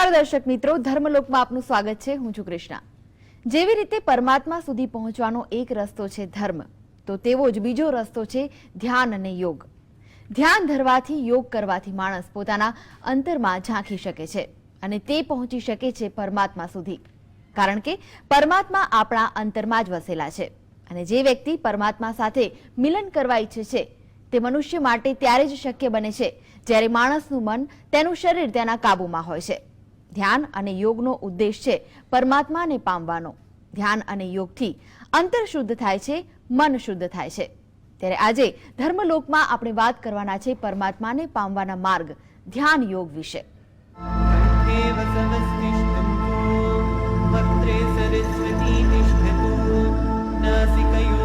નમસ્કાર દર્શક મિત્રો, ધર્મલોકમાં આપનું સ્વાગત છે. હું છું કૃષ્ણા. જેવી રીતે પરમાત્મા સુધી પહોંચવાનો એક રસ્તો છે ધર્મ, તો તેવો જ બીજો રસ્તો છે ધ્યાન અને યોગ. ધ્યાન ધરવાથી યોગ કરવાથી માણસ પોતાના અંતરમાં ઝાંખી શકે છે અને તે પહોંચી શકે છે પરમાત્મા સુધી. કારણ કે પરમાત્મા આપણા અંતરમાં જ વસેલા છે અને જે વ્યક્તિ પરમાત્મા સાથે મિલન કરવા ઈચ્છે છે, તે મનુષ્ય માટે ત્યારે જ શક્ય બને છે જ્યારે માણસનું મન તેનું શરીર તેના કાબૂમાં હોય છે. ધ્યાન અને યોગનો ઉદ્દેશ છે પરમાત્માને પામવાનો. ધ્યાન અને યોગથી અંતર શુદ્ધ થાય છે, મન શુદ્ધ થાય છે. ત્યારે આજે ધર્મલોકમાં આપણે વાત કરવાના છે પરમાત્માને પામવાના માર્ગ, ધ્યાન યોગ વિશે. एव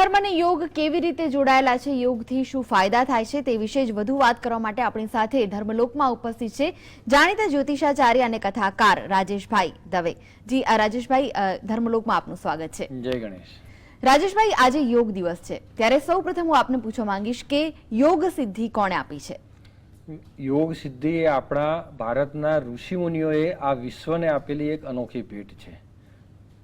ધર્મ અને યોગ કેવી રીતે જોડાયેલા છે યોગથી શું ફાયદા થાય છે તે વિશે જ વધુ વાત કરવા માટે આપણી સાથે ધર્મલોકમાં ઉપસ્થિત છે જાણીતા જ્યોતિષાચાર્ય અને કથાકાર રાજેશભાઈ દવે. જી આ રાજેશભાઈ ધર્મલોકમાં આપનું સ્વાગત છે. જય ગણેશ. રાજેશભાઈ આજે યોગ દિવસ છે. ત્યારે સૌ પ્રથમ હું આપને પૂછવા માંગીશ કે યોગ સિદ્ધિ કોણે આપી છે? યોગ સિદ્ધિ એ આપણા ભારતના ઋષિમુનિઓએ આ વિશ્વને આપેલી એક અનોખી ભેટ છે.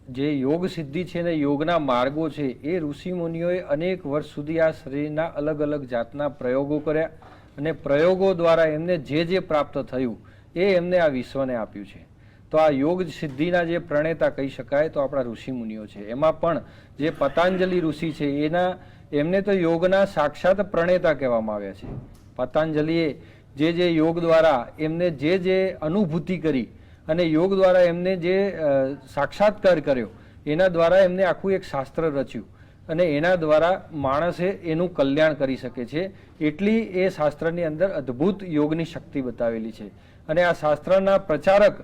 જે યોગ સિદ્ધિ છે ને યોગના માર્ગો છે, એ ઋષિ મુનિઓએ અનેક વર્ષ સુધી આ શરીરના અલગ અલગ જાતના પ્રયોગો કર્યા અને પ્રયોગો દ્વારા એમને જે જે પ્રાપ્ત થયું, એ એમને આ વિશ્વને આપ્યું છે. તો આ યોગ સિદ્ધિના જે પ્રણેતા કહી શકાય તો આપણા ઋષિ મુનિઓ છે. એમાં પણ જે પતંજલિ ઋષિ છે, એના, એમને તો યોગના સાક્ષાત પ્રણેતા કહેવામાં આવ્યા છે. પતંજલિએ જે જે યોગ દ્વારા એમને જે જે અનુભૂતિ કરી અને યોગ દ્વારા એમને જે સાક્ષાત્કાર કર્યો, એના દ્વારા એમને આખું એક શાસ્ત્ર રચ્યું. અને એના દ્વારા માણસે એનું કલ્યાણ કરી શકે છે. એટલી એ શાસ્ત્રની અંદર અદ્ભુત યોગની શક્તિ બતાવેલી છે. અને આ શાસ્ત્રના પ્રચારક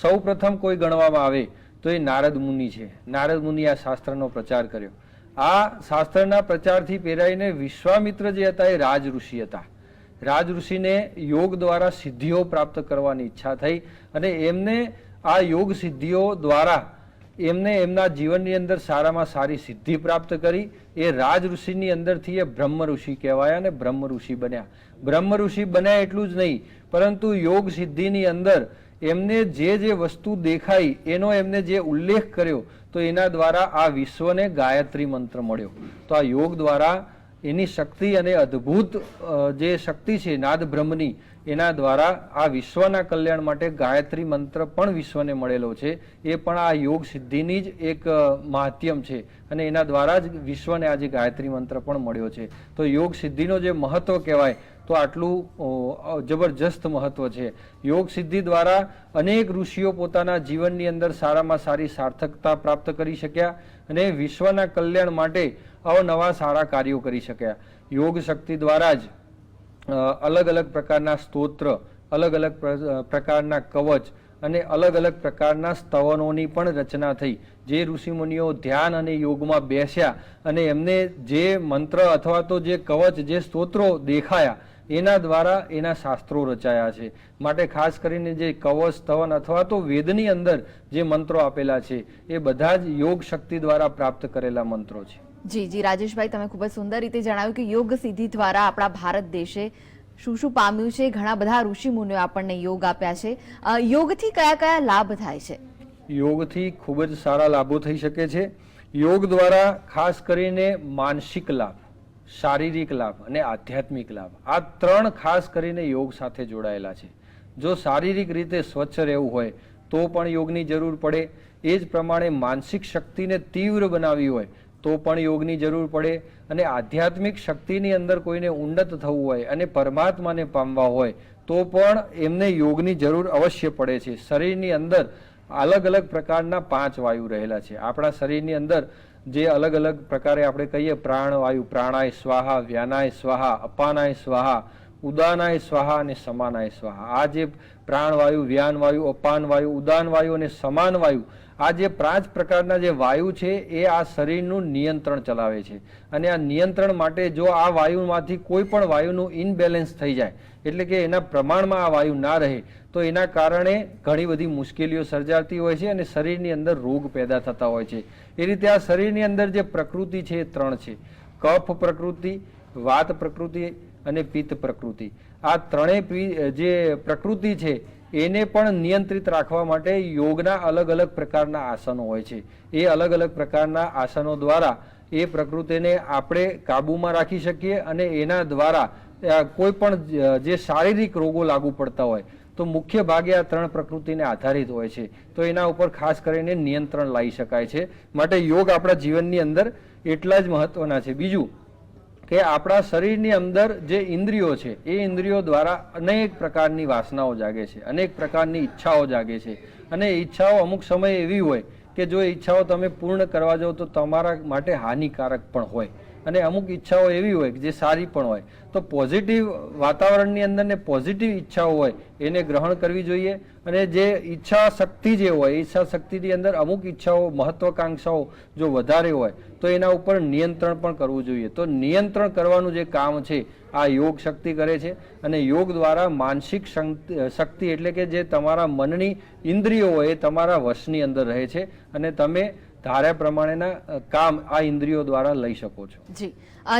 સૌ પ્રથમ કોઈ ગણવામાં આવે તો એ નારદ મુનિ છે. નારદ મુનિ આ શાસ્ત્રનો પ્રચાર કર્યો. આ શાસ્ત્રના પ્રચારથી પ્રેરાઈને વિશ્વામિત્ર જે હતા એ રાજ ઋષિ હતા. રાજ ઋષિને યોગ દ્વારા સિદ્ધિઓ પ્રાપ્ત કરવાની ઈચ્છા થઈ અને એમને આ યોગ સિદ્ધિઓ દ્વારા એમને એમના જીવનની અંદર સારામાં સારી સિદ્ધિ પ્રાપ્ત કરી. એ રાજ ઋષિની અંદરથી એ બ્રહ્મ ઋષિ કહેવાયા અને બ્રહ્મ ઋષિ બન્યા. બ્રહ્મ ઋષિ બન્યા એટલું જ નહીં, પરંતુ યોગ સિદ્ધિની અંદર એમને જે જે વસ્તુ દેખાઈ, એનો એમને જે ઉલ્લેખ કર્યો, તો એના દ્વારા આ વિશ્વને ગાયત્રી મંત્ર મળ્યો. તો આ યોગ દ્વારા એની શક્તિ અને અદ્ભુત જે શક્તિ છે નાદ બ્રહ્મની, એના દ્વારા આ વિશ્વના કલ્યાણ માટે ગાયત્રી મંત્ર પણ વિશ્વને મળેલો છે. એ પણ આ યોગ સિદ્ધિની જ એક માધ્યમ છે અને એના દ્વારા જ વિશ્વને આજે ગાયત્રી મંત્ર પણ મળ્યો છે. તો યોગ સિદ્ધિનો જે મહત્વ કહેવાય, તો આટલું જબરજસ્ત મહત્વ છે. યોગ સિદ્ધિ દ્વારા અનેક ઋષિઓ પોતાના જીવનની અંદર સારામાં સારી સાર્થકતા પ્રાપ્ત કરી શક્યા અને વિશ્વના કલ્યાણ માટે અવનવા સારા કાર્યો કરી શક્યા. યોગ શક્તિ દ્વારા જ અલગ અલગ પ્રકારના સ્તોત્ર, અલગ અલગ પ્ર- પ્રકારના કવચ અને અલગ અલગ પ્રકારના સ્તવનોની પણ રચના થઈ. જે ઋષિમુનિઓ ધ્યાન અને યોગમાં બેસ્યા અને એમને જે મંત્ર અથવા તો જે કવચ, જે સ્તોત્રો દેખાયા, એના દ્વારા એના શાસ્ત્રો રચાયા છે. માટે ખાસ કરીને જે કવચ, સ્તવન અથવા તો વેદની અંદર જે મંત્રો આપેલા છે, એ બધા જ યોગ શક્તિ દ્વારા પ્રાપ્ત કરેલા મંત્રો છે. જી જી, રાજેશભાઈ, તમે ખૂબ જ સુંદર રીતે જણાવ્યું કે યોગ સિદ્ધિ દ્વારા આપણા ભારત દેશે શું શું પામ્યું છે, ઘણા બધા ઋષિ મુનિઓ આપણને યોગ આપ્યા છે. યોગથી કયા કયા લાભ થાય છે? યોગથી ખૂબ જ સારા લાભો થઈ શકે છે. યોગ દ્વારા ખાસ કરીને માનસિક લાભ, શારીરિક લાભ અને આધ્યાત્મિક લાભ, આ ત્રણ ખાસ કરીને યોગ સાથે જોડાયેલા છે. જો શારીરિક રીતે સ્વચ્છ રહેવું હોય, તો પણ યોગની જરૂર પડે. એ જ પ્રમાણે માનસિક શક્તિને તીવ્ર બનાવવી હોય તો પણ યોગની જરૂર પડે અને આધ્યાત્મિક શક્તિની અંદર કોઈને ઉન્નત થવું હોય અને પરમાત્માને પામવા હોય, તો પણ એમને યોગની જરૂર અવશ્ય પડે છે. શરીરની અંદર અલગ અલગ પ્રકારના પાંચ વાયુ રહેલા છે. આપણા શરીરની અંદર જે અલગ અલગ પ્રકારે આપણે કહીએ, પ્રાણવાયુ, પ્રાણાય સ્વાહા, વ્યાનાય સ્વાહા, અપાનાય સ્વાહા, ઉદાનાય સ્વાહા અને સમાનાય સ્વાહા. આ જે પ્રાણવાયુ, વ્યાનવાયુ, અપાનવાયુ, ઉદાનવાયુ અને સમાનવાયુ આ જે પાંચ પ્રકારના જે વાયુ છે, એ આ શરીરનું નિયંત્રણ ચલાવે છે. અને આ નિયંત્રણ માટે જો આ વાયુમાંથી કોઈ પણ વાયુનું ઇનબેલેન્સ થઈ જાય, એટલે કે એના પ્રમાણમાં આ વાયુ ના રહે, તો એના કારણે ઘણી બધી મુશ્કેલીઓ સર્જાતી હોય છે અને શરીરની અંદર રોગ પેદા થતા હોય છે. એ રીતે આ શરીરની અંદર જે પ્રકૃતિ છે, એ ત્રણ છે. કફ પ્રકૃતિ, વાત પ્રકૃતિ અને પિત્ત પ્રકૃતિ. આ ત્રણેય જે પ્રકૃતિ છે એને પણ નિયંત્રિત રાખવા માટે યોગના અલગ અલગ પ્રકારના આસનો હોય છે. એ અલગ અલગ પ્રકારના આસનો દ્વારા એ પ્રકૃતિને આપણે કાબૂમાં રાખી શકીએ અને એના દ્વારા કોઈ પણ જે શારીરિક રોગો લાગુ પડતા હોય, તો મુખ્ય ભાગે આ ત્રણ પ્રકૃતિને આધારિત હોય છે. તો એના ઉપર ખાસ કરીને નિયંત્રણ લાવી શકાય છે. માટે યોગ આપણા જીવનની અંદર એટલા જ મહત્વના છે. બીજું કે આપણા શરીરની અંદર જે ઇન્દ્રિયો છે, એ ઇન્દ્રિયો દ્વારા અનેક પ્રકારની વાસનાઓ જાગે છે, અનેક પ્રકારની ઈચ્છાઓ જાગે છે. અને ઈચ્છાઓ અમુક સમય એવી હોય કે જો ઈચ્છાઓ તમે પૂર્ણ કરવા જાઓ તો તમારા માટે હાનિકારક પણ હોય. અને અમુક ઈચ્છાઓ એવી હોય કે જે સારી પણ હોય. તો પોઝિટિવ વાતાવરણની અંદર ને પોઝિટિવ ઈચ્છાઓ હોય, એને ગ્રહણ કરવી જોઈએ. અને જે ઈચ્છા શક્તિ જે હોય ઈચ્છા શક્તિની અંદર અમુક ઈચ્છાઓ, મહત્વાકાંક્ષાઓ જો વધારે હોય, તો એના ઉપર નિયંત્રણ પણ કરવું જોઈએ. તો નિયંત્રણ કરવાનું જે કામ છે, આ યોગ શક્તિ કરે છે. અને યોગ દ્વારા માનસિક શક્તિ એટલે કે જે તમારા મનની ઇન્દ્રિયો હોય એ તમારા વશની અંદર રહે છે. અને તમે ધાર્યા પ્રમાણેના કામ આ ઇન્દ્રિયો દ્વારા લઈ શકો છો. જી.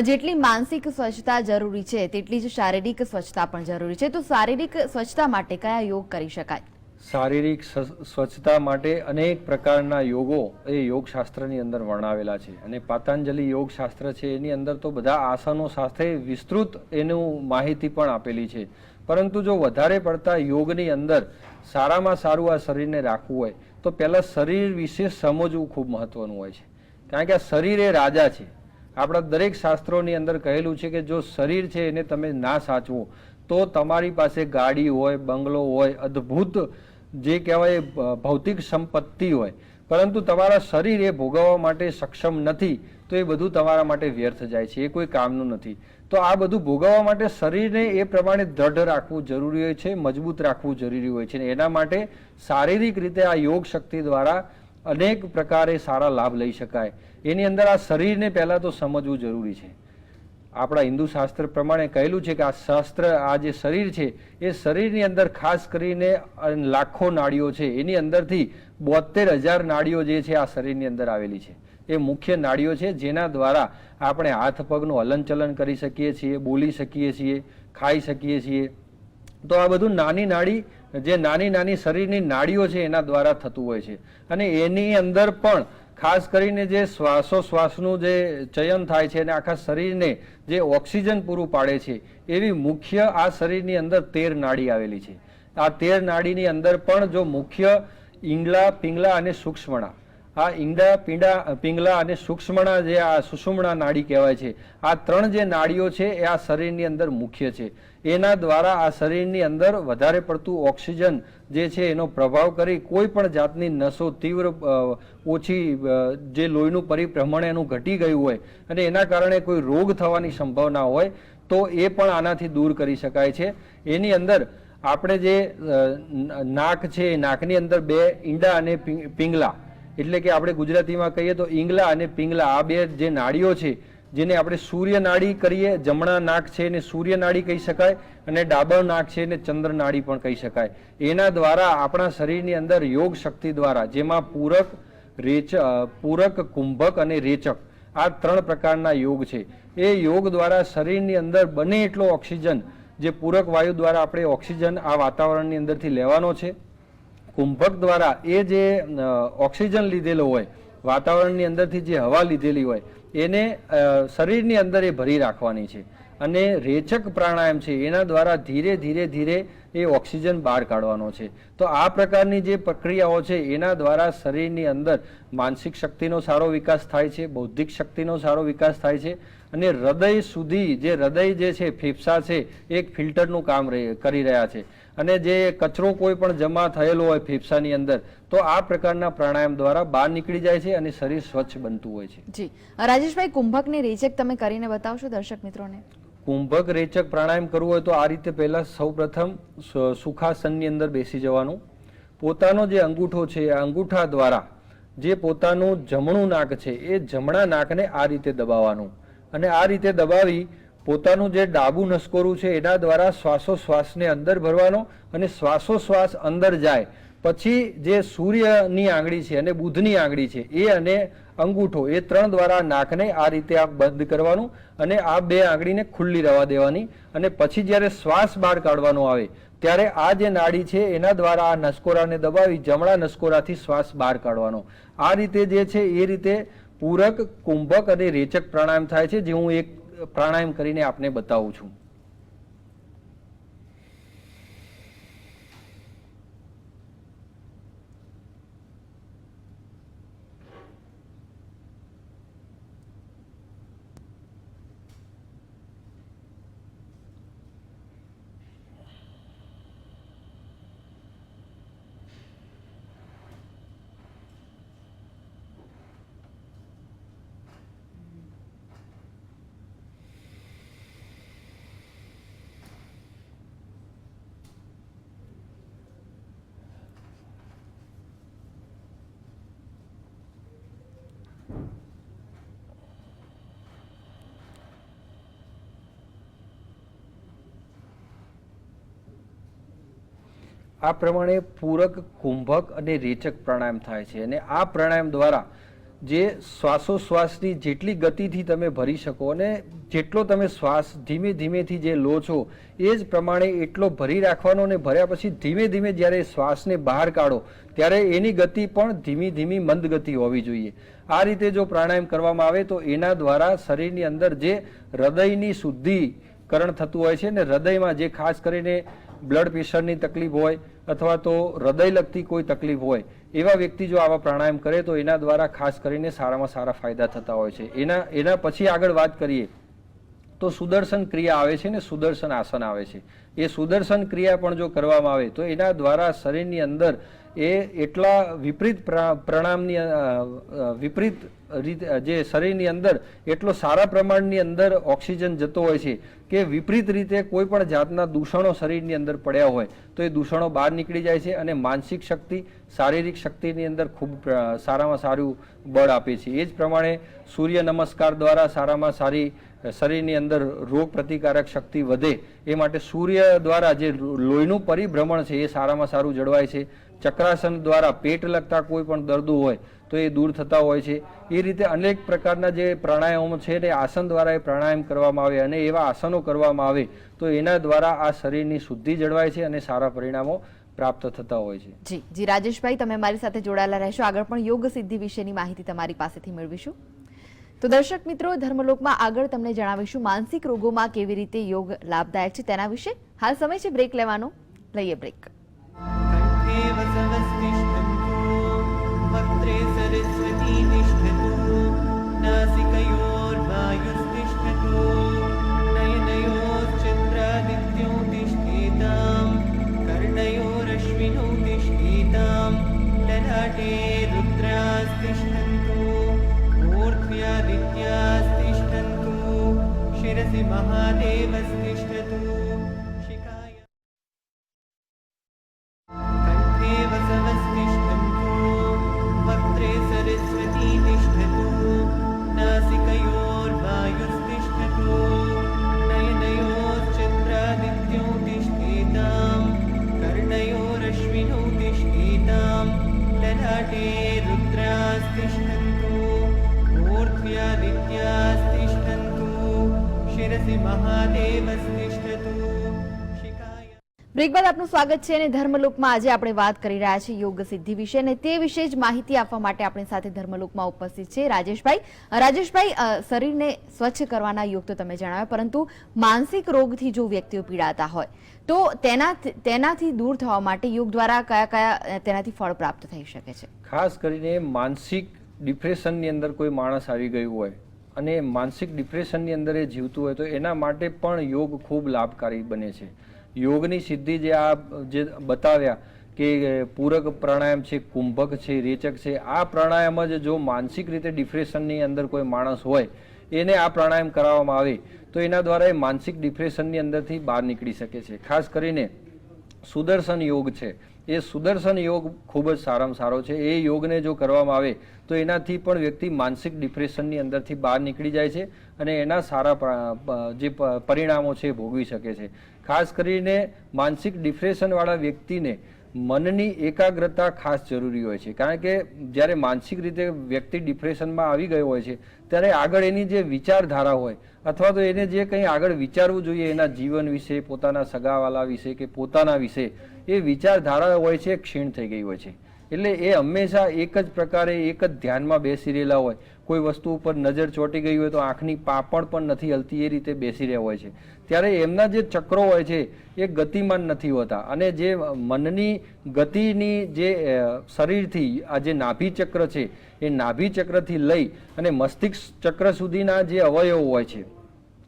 જેટલી માનસિક સ્વચ્છતા જરૂરી છે તેટલી જ શારીરિક સ્વચ્છતા પણ જરૂરી છે. તો શારીરિક સ્વચ્છતા માટે કયા યોગ કરી શકાય? શારીરિક સ્વ- સ્વચ્છતા માટે અનેક પ્રકારના યોગો એ યોગશાસ્ત્રની અંદર વર્ણવેલા છે. અને પાતંજલિ યોગશાસ્ત્ર છે એની અંદર તો બધા આસનો સાથે વિસ્તૃત એનું માહિતી પણ આપેલી છે. પરંતુ જો વધારે પડતા યોગની અંદર સારામાં સારું આ શરીરને રાખવું હોય તો પહેલાં શરીર વિશે સમજવું ખૂબ મહત્વનું હોય છે. કારણ કે આ શરીર એ રાજા છે. આપણા દરેક શાસ્ત્રોની અંદર કહેલું છે કે જો શરીર છે એને તમે ના સાચવો, તો તમારી પાસે ગાડી હોય, બંગલો હોય, અદ્ભુત જે કહેવાય ભૌતિક સંપત્તિ હોય. પરંતુ તમારા શરીર એ ભોગવવા માટે સક્ષમ નથી, તો એ બધું તમારા માટે વ્યર્થ જાય છે. એ કોઈ કામનું નથી. તો આ બધું ભોગવવા માટે શરીરને એ પ્રમાણે દ્રઢ રાખવું જરૂરી હોય છે, મજબૂત રાખવું જરૂરી હોય છે એના માટે શારીરિક રીતે આ યોગ શક્તિ દ્વારા અનેક પ્રકારે સારા લાભ લઈ શકાય. એની અંદર આ શરીરને પહેલાં તો સમજવું જરૂરી છે. આપણા હિન્દુ શાસ્ત્ર પ્રમાણે કહેલું છે કે આ શાસ્ત્ર, આ જે શરીર છે, એ શરીરની અંદર ખાસ કરીને લાખો નાડીઓ છે. એની અંદરથી બોતેર હજાર નાડીઓ જે છે, આ શરીરની અંદર આવેલી છે. એ મુખ્ય નાડીઓ છે, જેના દ્વારા આપણે હાથ પગનું હલનચલન કરી શકીએ છીએ, બોલી શકીએ છીએ, ખાઈ શકીએ છીએ. તો આ બધું નાની નાડી જે નાની નાની શરીરની નાડીઓ છે, એના દ્વારા થતું હોય છે. અને એની અંદર પણ ખાસ કરીને જે શ્વાસોશ્વાસનું જે ચયન થાય છે, અને આખા શરીરને જે ઓક્સિજન પૂરું પાડે છે, એવી મુખ્ય આ શરીરની અંદર તેર નાડી આવેલી છે. આ તેર નાડીની અંદર પણ જો મુખ્ય ઈંગલા પિંગલા અને સૂક્ષ્મણા આ ઈંડા, પીંડા, પિંગલા અને સૂક્ષ્મણા જે આ સુષુમણા નાડી કહેવાય છે, આ ત્રણ જે નાડીઓ છે એ આ શરીરની અંદર મુખ્ય છે. એના દ્વારા આ શરીરની અંદર વધારે પડતું ઓક્સિજન જે છે એનો પ્રભાવ કરી કોઈ પણ જાતની નસો તીવ્ર ઓછી જે લોહીનું પરિભ્રમણ એનું ઘટી ગયું હોય અને એના કારણે કોઈ રોગ થવાની સંભાવના હોય, તો એ પણ આનાથી દૂર કરી શકાય છે. એની અંદર આપણે જે નાક છે નાકની અંદર બે ઈંડા અને પિંગ- પિંગલા. એટલે કે આપણે ગુજરાતીમાં કહીએ તો ઈંગલા અને પિંગલા, આ બે જે નાડીઓ છે, જેને આપણે સૂર્ય નાડી કરીએ, જમણા નાક છે એને સૂર્ય નાડી કહી શકાય અને ડાબર નાક છે એને ચંદ્ર નાડી પણ કહી શકાય. એના દ્વારા આપણા શરીરની અંદર યોગ શક્તિ દ્વારા, જેમાં પૂરક, રેચ પૂરક, કુંભક અને રેચક, આ ત્રણ પ્રકારના યોગ છે. એ યોગ દ્વારા શરીરની અંદર બને એટલો ઓક્સિજન, જે પૂરક વાયુ દ્વારા આપણે ઓક્સિજન આ વાતાવરણની અંદરથી લેવાનો છે. કુંભક દ્વારા એ જે ઓક્સિજન લીધેલો હોય, વાતાવરણની અંદરથી જે હવા લીધેલી હોય, એને શરીરની અંદર એ ભરી રાખવાની છે. અને રેચક પ્રાણાયામ છે, એના દ્વારા ધીરે ધીરે ધીરે એ ઓક્સિજન બહાર કાઢવાનો છે. તો આ પ્રકારની જે પ્રક્રિયાઓ છે, એના દ્વારા શરીરની અંદર માનસિક શક્તિનો સારો વિકાસ થાય છે, બૌદ્ધિક શક્તિનો સારો વિકાસ થાય છે, અને હૃદય સુધી જે હૃદય જે છે, ફેફસા છે એક ફિલ્ટરનું કામ કરી રહ્યા છે. અને જે કચરો કોઈ પણ જમા થયેલો હોય ફેફસાની અંદર તો આ પ્રકારના પ્રાણાયામ દ્વારા બહાર નીકળી જાય છે અને શરીર સ્વચ્છ બનતું હોય છે. જી. રાજેશભાઈ કુંભકની રેચક તમે કરીને બતાવશો દર્શક મિત્રોને? કુંભક રેચક પ્રાણાયામ કરવું હોય તો આ રીતે પહેલા સૌપ્રથમ સુખાસનની અંદર બેસી જવાનું. પોતાનો જે અંગૂઠો છે આ અંગૂઠા દ્વારા જે પોતાનું જમણું નાક છે એ જમણા નાકને આ રીતે દબાવવાનું. અને આ રીતે દબાવી પોતાનું જે ડાબુ નસકોરું છે, એના દ્વારા શ્વાસોશ્વાસને અંદર ભરવાનો અને શ્વાસોશ્વાસ અંદર જાય. પછી જે સૂર્યની આંગળી છે અને બુધની આંગળી છે, એ અને અંગૂઠો, એ ત્રણ દ્વારા નાકને આ રીતે આ બંધ કરવાનું અને આ બે આંગળીને ખુલ્લી રહેવા દેવાની અને પછી જ્યારે શ્વાસ બહાર કાઢવાનો આવે, ત્યારે આ જે નાડી છે, એના દ્વારા આ નસકોરાને દબાવી, જમણા નસકોરાથી શ્વાસ બહાર કાઢવાનો. આ રીતે જે છે, એ રીતે પૂરક, કુંભક અને રેચક પ્રાણાયામ થાય છે, જે હું એક પ્રાણાયામ કરીને આપને બતાવું છું. આ પ્રમાણે પૂરક, કુંભક અને રેચક પ્રાણાયામ થાય છે. અને આ પ્રાણાયામ દ્વારા જે શ્વાસોશ્વાસની જેટલી ગતિથી તમે ભરી શકો અને જેટલો તમે શ્વાસ ધીમે ધીમેથી જે લો છો, એ જ પ્રમાણે એટલો ભરી રાખવાનો અને ભર્યા પછી ધીમે ધીમે જ્યારે શ્વાસને બહાર કાઢો, ત્યારે એની ગતિ પણ ધીમી ધીમી મંદ ગતિ હોવી જોઈએ. આ રીતે જો પ્રાણાયામ કરવામાં આવે તો એના દ્વારા શરીરની અંદર જે હૃદયની શુદ્ધિકરણ થતું હોય છે ને હૃદયમાં જે ખાસ કરીને બ્લડ પ્રેશરની તકલીફ હોય અથવા તો હૃદય લગતી કોઈ તકલીફ હોય, એવા વ્યક્તિ જો આવા પ્રાણાયામ કરે તો એના દ્વારા ખાસ કરીને સારામાં સારા ફાયદા થતા હોય છે. એના એના પછી આગળ વાત કરીએ તો સુદર્શન ક્રિયા આવે છે ને સુદર્શન આસન આવે છે. એ સુદર્શન ક્રિયા પણ જો કરવામાં આવે તો એના દ્વારા શરીરની અંદર એ એટલા વિપરીત પ્રા- પ્રણામની વિપરીત રીતે, જે શરીરની અંદર એટલો સારા પ્રમાણની અંદર ઓક્સિજન જતો હોય છે કે વિપરીત રીતે કોઈ પણ જાતના દૂષણો શરીરની અંદર પડ્યા હોય, તો એ દૂષણો બહાર નીકળી જાય છે અને માનસિક શક્તિ, શારીરિક શક્તિની અંદર ખૂબ સારામાં સારું બળ આપે છે. એ જ પ્રમાણે સૂર્ય નમસ્કાર દ્વારા સારામાં સારી, શરીરની અંદર રોગ પ્રતિકારક શક્તિ વધે, એ માટે સૂર્ય દ્વારા જે લોહીનું પરિભ્રમણ છે એ સારામાં સારું જળવાય છે. ચક્રાસન દ્વારા પેટ લગતા કોઈ પણ દર્દો હોય તો એ દૂર થતા હોય છે. એ રીતે અનેક પ્રકારના જે પ્રાણાયામો છે તે આસન દ્વારા એ પ્રાણાયામ કરવામાં આવે અને એવા આસનો કરવામાં આવે તો એના દ્વારા આ શરીરની શુદ્ધિ જળવાય છે અને સારા પરિણામો પ્રાપ્ત થતા હોય છે. જી જી રાજેશભાઈ, તમે મારી સાથે જોડાયેલા રહેશો. આગળ પણ યોગ સિદ્ધિ વિશેની માહિતી તમારી પાસેથી મેળવીશું. તો દર્શક મિત્રો, ધર્મલોકમાં આગળ તમને જણાવીશું માનસિક રોગોમાં કેવી રીતે યોગ લાભદાયક છે તેના વિશે. હાલ સમય છે બ્રેક લેવાનો. લઈએ બ્રેક. शिरसि બ્રેક બાદ આપનું સ્વાગત છે અને ધર્મલોકમાં આજે આપણે વાત કરી રહ્યા છીએ યોગ સિદ્ધિ વિશે અને તે વિશે જ માહિતી આપવા માટે આપણી સાથે ધર્મલોકમાં ઉપસ્થિત છે રાજેશભાઈ. રાજેશભાઈ શરીરને સ્વચ્છ કરવાના યોગ તો તમે જણાવ્યા પરંતુ માનસિક રોગથી જો વ્યક્તિઓ પીડાતા હોય તો તેના તેનાથી દૂર થવા માટે યોગ દ્વારા કયા કયા તેનાથી ફળ પ્રાપ્ત થઈ શકે છે? ખાસ કરીને માનસિક ડિપ્રેશનની અંદર કોઈ માણસ આવી ગયું હોય અને માનસિક ડિપ્રેશનની અંદર એ જીવતું હોય તો એના માટે પણ યોગ ખૂબ લાભકારી બને છે. યોગની સિદ્ધિ જે આ જે બતાવ્યા કે પૂરક પ્રાણાયામ છે, કુંભક છે, રેચક છે, આ પ્રાણાયામ જ જો માનસિક રીતે ડિપ્રેશનની અંદર કોઈ માણસ હોય, એને આ પ્રાણાયામ કરાવવામાં આવે તો એના દ્વારા એ માનસિક ડિપ્રેશનની અંદરથી બહાર નીકળી શકે છે. ખાસ કરીને સુદર્શન યોગ છે. એ સુદર્શન યોગ ખૂબ જ સારામાં સારો છે. એ યોગને જો કરવામાં આવે, તો એનાથી પણ વ્યક્તિ માનસિક ડિપ્રેશનની અંદરથી બહાર નીકળી જાય છે અને એના સારા જે પરિણામો છે એ ભોગવી શકે છે. ખાસ કરીને માનસિક ડિપ્રેશનવાળા વ્યક્તિને મનની એકાગ્રતા ખાસ જરૂરી હોય છે. કારણ કે જ્યારે માનસિક રીતે વ્યક્તિ ડિપ્રેશનમાં આવી ગયો હોય છે, ત્યારે આગળ એની જે વિચારધારા હોય, અથવા તો એને જે કંઈ આગળ વિચારવું જોઈએ એના જીવન વિશે, પોતાના સગાવાલા વિશે કે પોતાના વિશે, એ વિચારધારા હોય છે, ક્ષીણ થઈ ગઈ હોય છે. એટલે એ હંમેશા એક જ પ્રકારે એક જ ધ્યાનમાં બેસી રહેલા હોય કોઈ વસ્તુ ઉપર નજર ચોંટી ગઈ હોય તો આંખની પાપણ પણ નથી હલતી એ રીતે બેસી રહ્યા હોય છે. ત્યારે એમના જે ચક્રો હોય છે એ ગતિમાન નથી હોતા અને જે મનની ગતિની જે શરીરથી આ જે નાભી ચક્ર છે એ નાભી ચક્રથી લઈ અને મસ્તિષ્ક ચક્ર સુધીના જે અવયવો હોય છે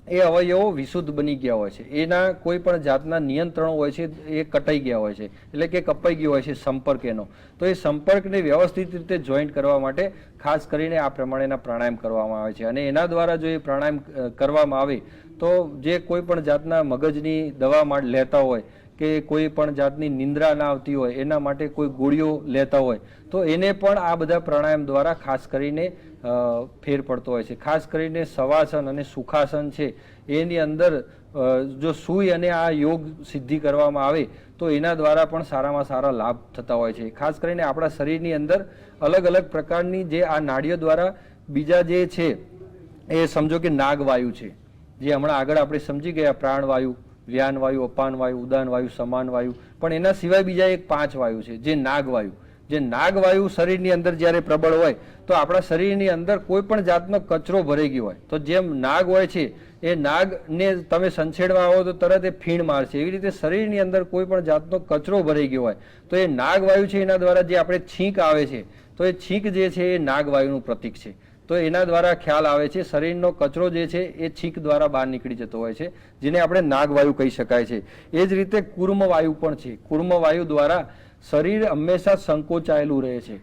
એ અવયવો વિશુદ્ધ બની ગયા હોય છે. એના કોઈ પણ જાતના નિયંત્રણો હોય છે, એ કટાઈ ગયા હોય છે. એટલે કે કપાઈ ગયો હોય છે સંપર્ક એનો. તો એ સંપર્કને વ્યવસ્થિત રીતે જોઈન્ટ કરવા માટે ખાસ કરીને આ પ્રમાણેના પ્રાણાયામ કરવામાં આવે છે. અને એના દ્વારા જો એ પ્રાણાયામ કરવામાં આવે, તો જે કોઈ પણ જાતના મગજની દવા માટે લેતા હોય કે કોઈ પણ જાતની નિંદ્રા ના આવતી હોય, એના માટે કોઈ ગોળીઓ લેતા હોય, તો એને પણ આ બધા પ્રાણાયામ દ્વારા ખાસ કરીને ફેર પડતો હોય છે. ખાસ કરીને સવાસન અને સુખાસન છે, એની અંદર જો સૂઈ અને આ યોગ સિદ્ધિ કરવામાં આવે, તો એના દ્વારા પણ સારામાં સારા લાભ થતા હોય છે. ખાસ કરીને આપણા શરીરની અંદર અલગ અલગ પ્રકારની જે આ નાડીઓ દ્વારા બીજા જે છે, એ સમજો કે નાગવાયુ છે. જે હમણાં આગળ આપણે સમજી ગયા પ્રાણવાયુ. વ્યાનવાયુ, અપાનવાયુ, ઉદાનવાયુ, સમાનવાયુ. પણ એના સિવાય બીજા એક પાંચ વાયુ છે, જે નાગવાયુ. જે નાગવાયુ શરીરની અંદર જ્યારે પ્રબળ હોય, તો આપણા શરીરની અંદર કોઈ પણ જાતનો કચરો ભરાઈ ગયો હોય. તો જેમ નાગ હોય છે, એ નાગને તમે સંછેડવા આવો તો તરત એ ફીણ મારશે. એવી રીતે શરીરની અંદર કોઈ પણ જાતનો કચરો ભરાઈ ગયો હોય, તો એ નાગવાયુ છે એના દ્વારા જે આપણે છીંક આવે છે, તો એ છીંક જે છે એ નાગવાયુનું પ્રતીક છે. તો એના દ્વારા ખ્યાલ આવે છે, શરીરનો કચરો જે છે એ છીંક દ્વારા બહાર નીકળી જતો હોય છે, જેને આપણે નાગવાયુ કહી શકાય છે. એ જ રીતે કુર્મ વાયુ પણ છે. કુર્મવાયુ દ્વારા શરીર હંમેશા સંકોચાયેલું રહે છે.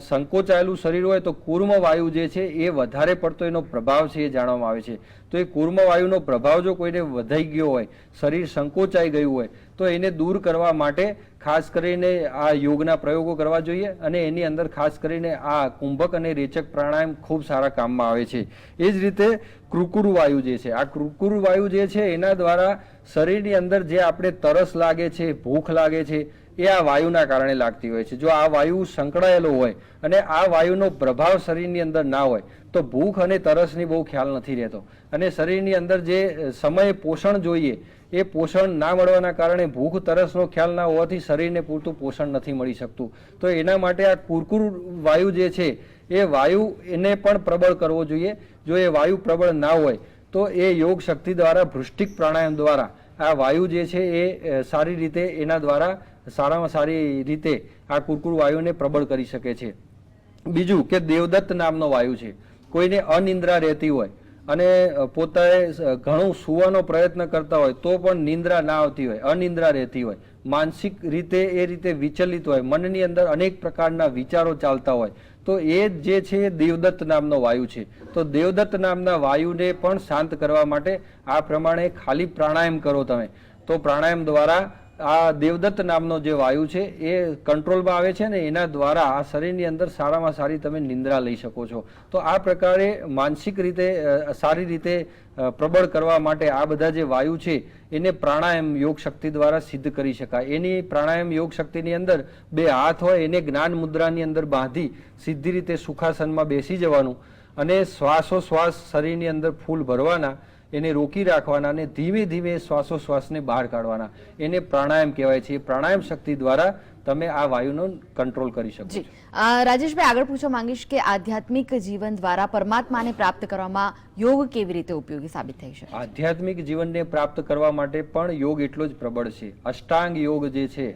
સંકોચાયેલું શરીર હોય તો કુર્મ વાયુ જે છે એ વધારે પડતો એનો પ્રભાવ છે એ જાણવામાં આવે છે. તો એ કુર્મ વાયુનો પ્રભાવ જો કોઈને વધાઈ ગયો હોય, શરીર સંકોચાઈ ગયું હોય, તો એને દૂર કરવા માટે ખાસ કરીને આ યોગના પ્રયોગો કરવા જોઈએ અને એની અંદર ખાસ કરીને આ કુંભક અને રેચક પ્રાણાયામ ખૂબ સારા કામમાં આવે છે. એ જ રીતે કૃકુર વાયુ જે છે, આ કૃકુર વાયુ જે છે, એના દ્વારા શરીરની અંદર જે આપણે તરસ લાગે છે, ભૂખ લાગે છે, એ આ વાયુના કારણે લાગતી હોય છે. જો આ વાયુ સંકળાયેલો હોય અને આ વાયુનો પ્રભાવ શરીરની અંદર ના હોય, તો ભૂખ અને તરસની બહુ ખ્યાલ નથી રહેતો. અને શરીરની અંદર જે સમયે પોષણ જોઈએ એ પોષણ ના મળવાના કારણે ભૂખ તરસનો ખ્યાલ ના હોવાથી શરીરને પૂરતું પોષણ નથી મળી શકતું. તો એના માટે આ કુરકુર વાયુ જે છે, એ વાયુ એને પણ પ્રબળ કરવો જોઈએ. જો એ વાયુ પ્રબળ ના હોય, તો એ યોગ શક્તિ દ્વારા, ભૃષ્ટિક પ્રાણાયામ દ્વારા, આ વાયુ જે છે એ સારી રીતે એના દ્વારા, સારામાં સારી રીતે આ કુરકુર વાયુને પ્રબળ કરી શકે છે. બીજું કે દેવદત્ત નામનો વાયુ છે. કોઈને અનિંદ્રા રહેતી હોય અને પોતાએ ઘણું સુવાનો પ્રયત્ન કરતા હોય, તો પણ નિંદ્રા ના આવતી હોય, અનિંદ્રા રહેતી હોય. માનસિક રીતે એ રીતે વિચલિત હોય, મનની અંદર અનેક પ્રકારના વિચારો ચાલતા હોય. તો એ જે છે દેવદત્ત નામનો વાયુ છે. તો દેવદત્ત નામના વાયુને પણ શાંત કરવા માટે આ પ્રમાણે ખાલી પ્રાણાયામ કરો તમે. તો પ્રાણાયામ દ્વારા આ દેવદત્ત નામનો જે વાયુ છે, એ કંટ્રોલમાં આવે છે ને એના દ્વારા આ શરીરની અંદર સારામાં સારી તમે નિંદ્રા લઈ શકો છો. તો આ પ્રકારે માનસિક રીતે સારી રીતે પ્રબળ કરવા માટે આ બધા જે વાયુ છે, એને પ્રાણાયામ યોગ શક્તિ દ્વારા સિદ્ધ કરી શકાય. એની પ્રાણાયામ યોગ શક્તિની અંદર બે હાથ હોય, એને જ્ઞાન મુદ્રાની અંદર બાંધી સીધી રીતે સુખાસનમાં બેસી જવાનું અને શ્વાસોશ્વાસ શરીરની અંદર ફૂલ ભરવાના એને રોકી રાખવાના અને ધીમે ધીમે શ્વાસોશ્વાસને બહાર કાઢવાના. એને પ્રાણાયામ કહેવાય છે. પ્રાણાયામ શક્તિ દ્વારા તમે આ વાયુનો કંટ્રોલ કરી શકો જી. રાજેશભાઈ આગળ પૂછવા માંગીશ કે આધ્યાત્મિક જીવન દ્વારા પરમાત્માને પ્રાપ્ત કરવામાં યોગ કેવી રીતે ઉપયોગી સાબિત થઈ શકે? આધ્યાત્મિક જીવનને પ્રાપ્ત કરવા માટે પણ યોગ એટલો જ પ્રબળ છે. અષ્ટાંગ યોગ જે છે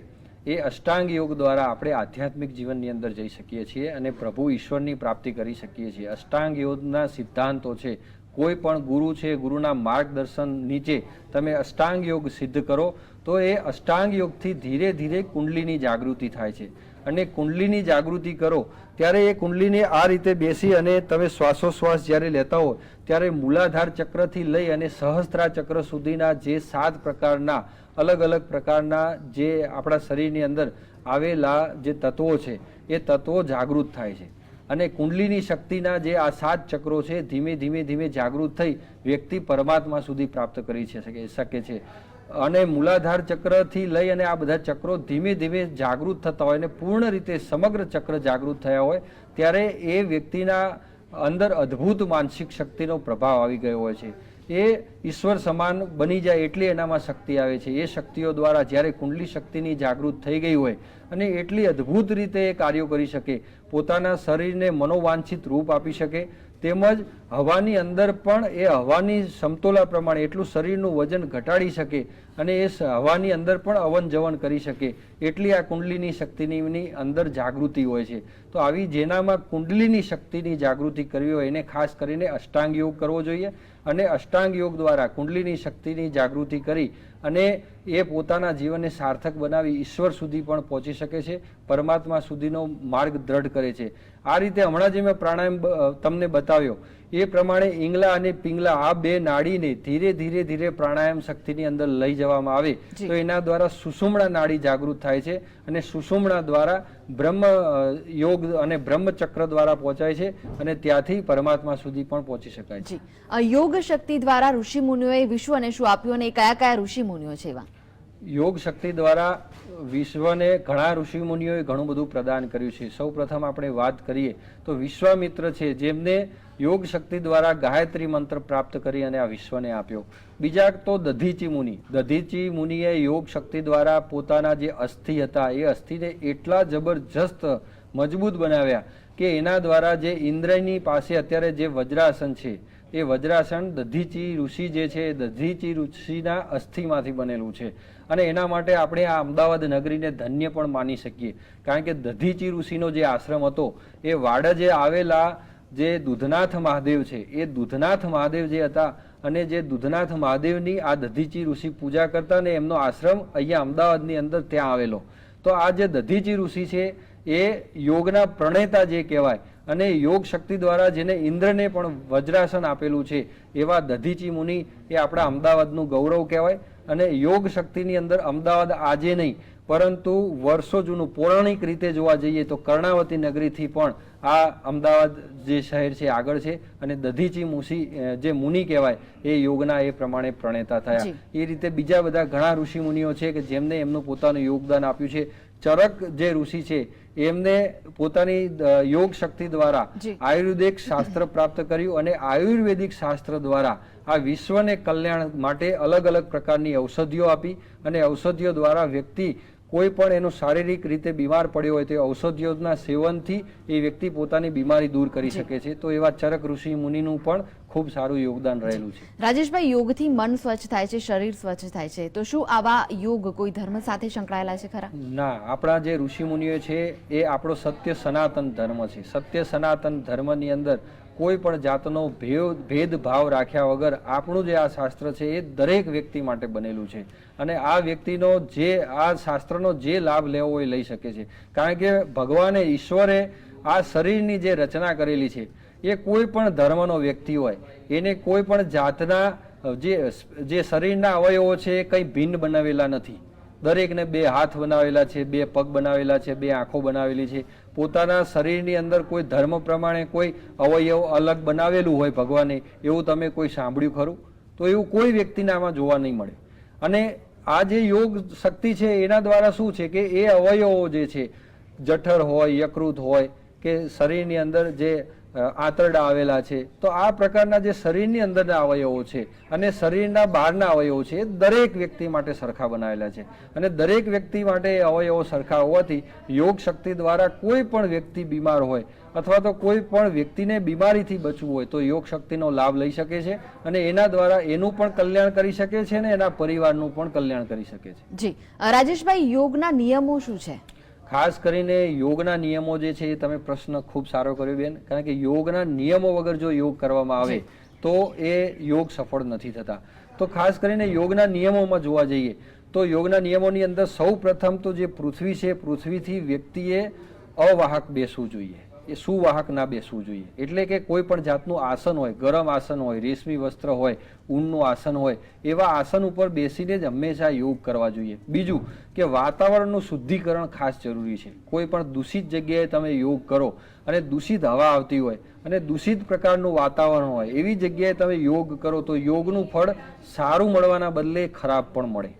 એ અષ્ટાંગ યોગ દ્વારા આપણે આધ્યાત્મિક જીવનની અંદર જઈ શકીએ છીએ અને પ્રભુ ઈશ્વરની પ્રાપ્તિ કરી શકીએ છીએ. અષ્ટાંગ યોગના સિદ્ધાંતો છે. કોઈ પણ ગુરુ છે, ગુરુના માર્ગદર્શન નીચે તમે અષ્ટાંગ યોગ સિદ્ધ કરો, તો એ અષ્ટાંગ યોગથી ધીરે ધીરે કુંડલીની જાગૃતિ થાય છે. અને કુંડલીની જાગૃતિ કરો, ત્યારે એ કુંડલીને આ રીતે બેસી અને તમે શ્વાસોશ્વાસ જ્યારે લેતા હો, ત્યારે મૂલાધાર ચક્રથી લઈ અને સહસ્ત્રા ચક્ર સુધીના જે સાત પ્રકારના, અલગ અલગ પ્રકારના જે આપણા શરીરની અંદર આવેલા જે તત્વો છે, એ તત્વો જાગૃત થાય છે. અને કુંડલીની શક્તિના જે આ સાત ચક્રો છે, ધીમે ધીમે ધીમે જાગૃત થઈ વ્યક્તિ પરમાત્મા સુધી પ્રાપ્ત કરી શકે શકે છે. અને મૂલાધાર ચક્રથી લઈ અને આ બધા ચક્રો ધીમે ધીમે જાગૃત થતા હોય અને પૂર્ણ રીતે સમગ્ર ચક્ર જાગૃત થયા હોય, ત્યારે એ વ્યક્તિના અંદર અદ્ભુત માનસિક શક્તિનો પ્રભાવ આવી ગયો હોય છે. એ ઈશ્વર સમાન બની જાય એટલી એનામાં શક્તિ આવે છે. એ શક્તિઓ દ્વારા જ્યારે કુંડલી શક્તિની જાગૃત થઈ ગઈ હોય અને એટલી અદ્ભુત રીતે એ કાર્યો કરી શકે પોતાના શરીરને મનોવાંછિત રૂપ આપી શકે, તેમજ હવાની અંદર પણ એ હવાની સમતોલા પ્રમાણે એટલું શરીરનું વજન ઘટાડી શકે અને એ હવાની અંદર પણ અવન જવન કરી શકે એટલી આ કુંડલીની શક્તિની અંદર જાગૃતિ હોય છે. તો આવી જેનામાં કુંડલીની શક્તિની જાગૃતિ કરવી હોય એને ખાસ કરીને અષ્ટાંગ યોગ કરવો જોઈએ અને અષ્ટાંગ યોગ દ્વારા કુંડલીની શક્તિની જાગૃતિ કરી અને એ પોતાના જીવનને સાર્થક બનાવી ઈશ્વર સુધી પણ પહોંચી શકે છે પરમાત્મા સુધીનો માર્ગ દ્રઢ કરે છે. આ રીતે હમણાં જે મેં પ્રાણાયામ તમને બતાવ્યો એ પ્રમાણે ઈંગલા અને પિંગલા આ બે નાડીને ધીરે ધીરે ધીરે પ્રાણાયામ શક્તિની અંદર લઈ જવામાં આવે તો એના દ્વારા સુષુમણા નાડી જાગૃત થાય છે અને સુષુમણા દ્વારા બ્રહ્મ યોગ અને બ્રહ્મચક્ર દ્વારા પહોંચાય છે અને ત્યાંથી પરમાત્મા સુધી પણ પહોંચી શકાય છે. યોગ શક્તિ દ્વારા ઋષિ મુનિઓએ વિશ્વને શું આપ્યું અને કયા કયા ઋષિ મુનિઓ છે એવા? યોગ શક્તિ દ્વારા વિશ્વને ઘણા ઋષિ મુનિઓએ ઘણું બધું પ્રદાન કર્યું છે. સૌ પ્રથમ આપણે વાત કરીએ તો વિશ્વામિત્ર છે, જેમને યોગ શક્તિ દ્વારા ગાયત્રી મંત્ર પ્રાપ્ત કરી અને આ વિશ્વને આપ્યો. બીજા તો દધીચી મુનિ. દધીચી મુનિએ યોગ શક્તિ દ્વારા પોતાના જે અસ્થિ હતા, એ અસ્થિને એટલા જબરજસ્ત મજબૂત બનાવ્યા કે એના દ્વારા જે ઇન્દ્રની પાસે અત્યારે જે વજ્રાસન છે એ વજ્રાસન દધીચી ઋષિ જે છે, એ દધીચી ઋષિના અસ્થિમાંથી બનેલું છે. અને એના માટે આપણે આ અમદાવાદ નગરીને ધન્ય પણ માની શકીએ. કારણ કે દધીચી ઋષિનો જે આશ્રમ હતો, એ વાડજે આવેલા જે દુધનાથ મહાદેવ છે, એ દુધનાથ મહાદેવ જે હતા અને જે દુધનાથ મહાદેવની આ દધીચી ઋષિ પૂજા કરતા ને એમનો આશ્રમ અહીંયા અમદાવાદની અંદર ત્યાં આવેલો. તો આ જે દધીચી ઋષિ છે, એ યોગના પ્રણેતા જે કહેવાય અને યોગ શક્તિ દ્વારા જેને ઇન્દ્રને પણ વજ્રાસન આપેલું છે એવા દધીચી મુનિ એ આપણા અમદાવાદનું ગૌરવ કહેવાય અને યોગ શક્તિની અંદર અમદાવાદ આજે નહીં પરંતુ વર્ષો જૂનું પૌરાણિક રીતે જોવા જઈએ તો કર્ણાવતી નગરીથી પણ આ અમદાવાદ જે શહેર છે આગળ છે અને દધીચી મુસી જે મુનિ કહેવાય એ યોગના એ પ્રમાણે પ્રણેતા થયા. એ રીતે બીજા બધા ઘણા ઋષિ મુનિઓ છે કે જેમને એમનું પોતાનું યોગદાન આપ્યું છે. ચરક જે ઋષિ છે એમને પોતાની યોગ શક્તિ દ્વારા આયુર્વેદિક શાસ્ત્ર પ્રાપ્ત કર્યું અને આયુર્વેદિક શાસ્ત્ર દ્વારા આ વિશ્વને કલ્યાણ માટે અલગ અલગ પ્રકારની ઔષધિઓ આપી અને ઔષધિઓ દ્વારા વ્યક્તિ કોઈ પણ એનું શારીરિક રીતે બીમાર પડ્યો હોય તો ઔષધિઓના સેવનથી એ વ્યક્તિ પોતાની બીમારી દૂર કરી શકે છે. તો એવા ચરક ઋષિ મુનિનું પણ ખૂબ સારું યોગદાન રહેલું છે. રાજેશભાઈ યોગથી મન સ્વચ્છ થાય છે શરીર સ્વચ્છ થાય છે. તો શું આવા યોગ કોઈ ધર્મ સાથે સંકળાયેલા છે ખરા? ના આપણા જે ઋષિ મુનિઓ છે એ આપણો સત્ય સનાતન ધર્મ છે. સત્ય સનાતન ધર્મની અંદર કોઈ પણ જાતનો ભેદ ભેદભાવ રાખ્યા વગર આપણું જે આ શાસ્ત્ર છે એ દરેક વ્યક્તિ માટે બનેલું છે. અને આ વ્યક્તિનો જે આ શાસ્ત્રનો જે લાભ લેવો એ લઈ શકે છે. કારણ કે ભગવાને ઈશ્વરે આ શરીરની જે રચના કરેલી છે એ કોઈ પણ ધર્મનો વ્યક્તિ હોય, એને કોઈ પણ જાતના જે જે શરીરના અવયવો છે એ કંઈ ભિન્ન બનાવેલા નથી. દરેકને બે હાથ બનાવેલા છે, બે પગ બનાવેલા છે, બે આંખો બનાવેલી છે. પોતાના શરીરની અંદર કોઈ ધર્મ પ્રમાણે કોઈ અવયવ અલગ બનાવેલું હોય ભગવાને, એવું તમે કોઈ સાંભળ્યું ખરું? તો એવું કોઈ વ્યક્તિને આમાં જોવા નહીં મળે. અને આ જે યોગ શક્તિ છે એના દ્વારા શું છે કે એ અવયવો જે છે, જઠર હોય, યકૃત હોય, કે શરીરની અંદર જે આંતરડા આવેલા છે. તો આ પ્રકારના જે શરીરની અંદરના અવયવો છે અને શરીરના બહારના અવયવો છે એ દરેક વ્યક્તિ માટે સરખા બનાવેલા છે. અને દરેક વ્યક્તિ માટે એ અવયવો સરખા હોવાથી યોગ શક્તિ દ્વારા કોઈ પણ વ્યક્તિ બીમાર હોય અથવા તો કોઈ પણ વ્યક્તિને બીમારીથી બચવું હોય તો યોગ શક્તિનો લાભ લઈ શકે છે અને એના દ્વારા એનું પણ કલ્યાણ કરી શકે છે અને એના પરિવારનું પણ કલ્યાણ કરી શકે છે. જી. રાજેશભાઈ, યોગના નિયમો શું છે? ખાસ કરીને યોગના નિયમો જે છે એ તમે પ્રશ્ન ખૂબ સારો કર્યો બેન. કારણ કે યોગના નિયમો વગર જો યોગ કરવામાં આવે તો એ યોગ સફળ નથી થતા. તો ખાસ કરીને યોગના નિયમોમાં જોવા જઈએ તો યોગના નિયમોની અંદર સૌ પ્રથમ તો જે પૃથ્વી છે પૃથ્વીથી વ્યક્તિએ અવાહક બેસવું જોઈએ. એ સુવાહક ના બેસવું જોઈએ. એટલે કે કોઈ પણ જાતનું આસન હોય, ગરમ આસન હોય, રેશમી વસ્ત્ર હોય, ઊનનું આસન હોય, એવા આસન ઉપર બેસીને જ હંમેશા યોગ કરવા જોઈએ. બીજું કે વાતાવરણનું શુદ્ધિકરણ ખાસ જરૂરી છે. કોઈ પણ દૂષિત જગ્યાએ તમે યોગ કરો અને દૂષિત હવા આવતી હોય અને દૂષિત પ્રકારનું વાતાવરણ હોય, એવી જગ્યાએ તમે યોગ કરો તો યોગનું ફળ સારું મળવાના બદલે ખરાબ પણ મળે.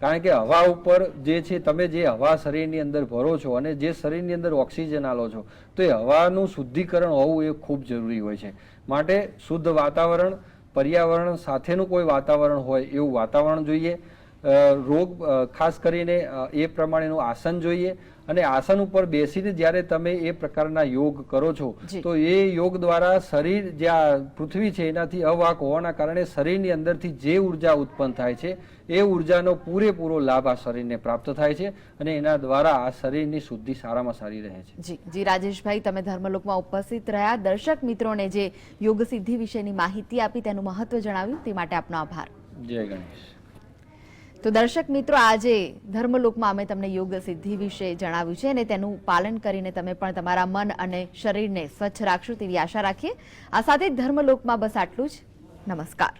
કારણ કે હવા ઉપર જે છે, તમે જે હવા શરીરની અંદર ભરો છો અને જે શરીરની અંદર ઓક્સિજન આલો છો, તો એ હવાનું શુદ્ધિકરણ હોવું એ ખૂબ જરૂરી હોય છે. માટે શુદ્ધ વાતાવરણ, પર્યાવરણ સાથેનું કોઈ વાતાવરણ હોય એવું વાતાવરણ જોઈએ. રોગ ખાસ કરીને એ પ્રમાણેનું આસન જોઈએ અને આસન ઉપર બેસીને જ્યારે તમે એ પ્રકારના યોગ કરો છો તો એ યોગ દ્વારા શરીર જે આ પૃથ્વી છે એનાથી અવાક હોવાના કારણે શરીરની અંદરથી જે ઊર્જા ઉત્પન્ન થાય છે એ ઉર્જાનો પૂરેપૂરો લાભ આ શરીરને પ્રાપ્ત થાય છે અને એના દ્વારા આ શરીરની શુદ્ધિ સારામાં સારી રહે છે. જી જી રાજેશભાઈ તમે ધર્મલોકમાં ઉપસ્થિત રહ્યા. દર્શક મિત્રોને જે યોગ સિદ્ધિ વિશેની માહિતી આપી તેનું મહત્વ જણાવ્યું તે માટે આપનો આભાર. જય ગણેશ. તો દર્શક મિત્રો, આજે ધર્મલોકમાં અમે તમને યોગ સિદ્ધિ વિશે જણાવ્યું છે અને તેનું પાલન કરીને તમે પણ તમારા મન અને શરીરને સ્વચ્છ રાખશો તેવી આશા રાખીએ. આ સાથે ધર્મલોકમાં બસ આટલું જ. નમસ્કાર.